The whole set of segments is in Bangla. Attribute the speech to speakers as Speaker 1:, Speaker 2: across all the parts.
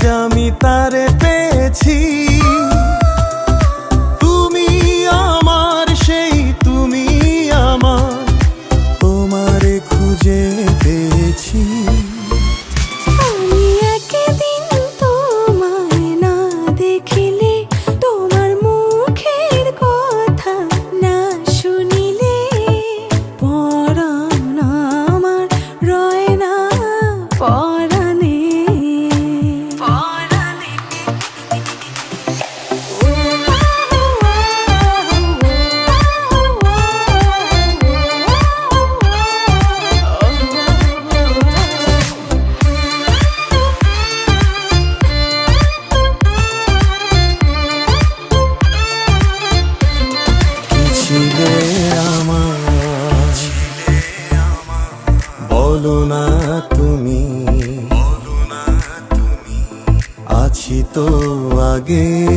Speaker 1: আজ আমি তারে পেয়েছি।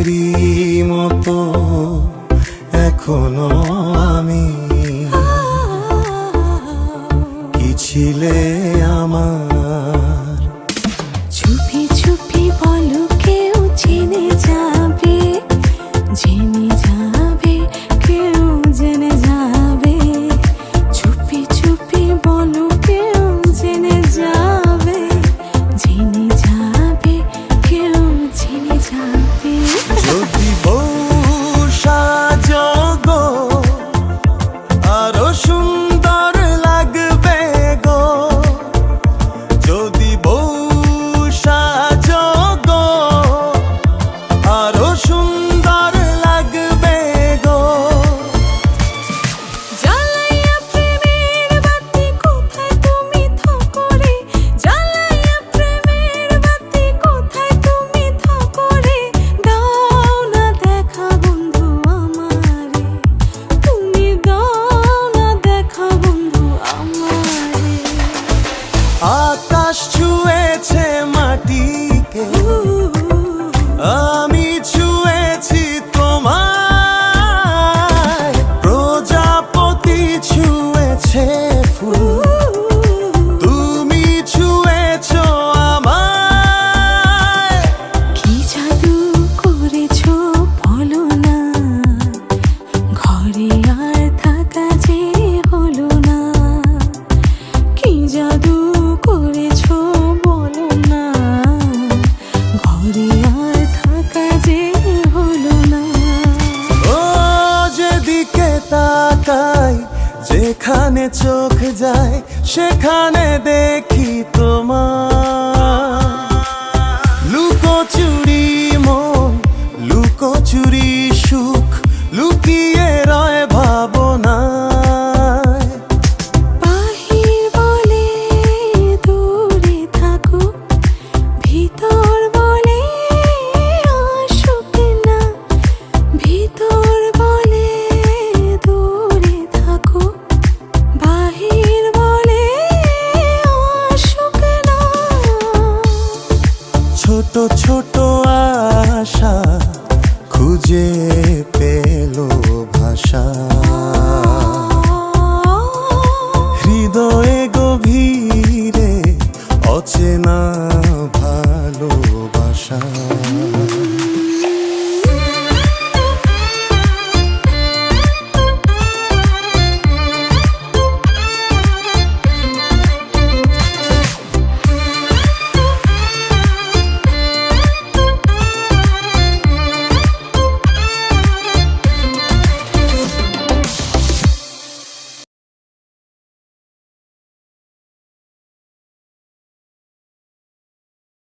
Speaker 1: আগেরই মতো এখনও আমি। কি ছিলে আমার চোখ যায় সেখানে দেখি তোমার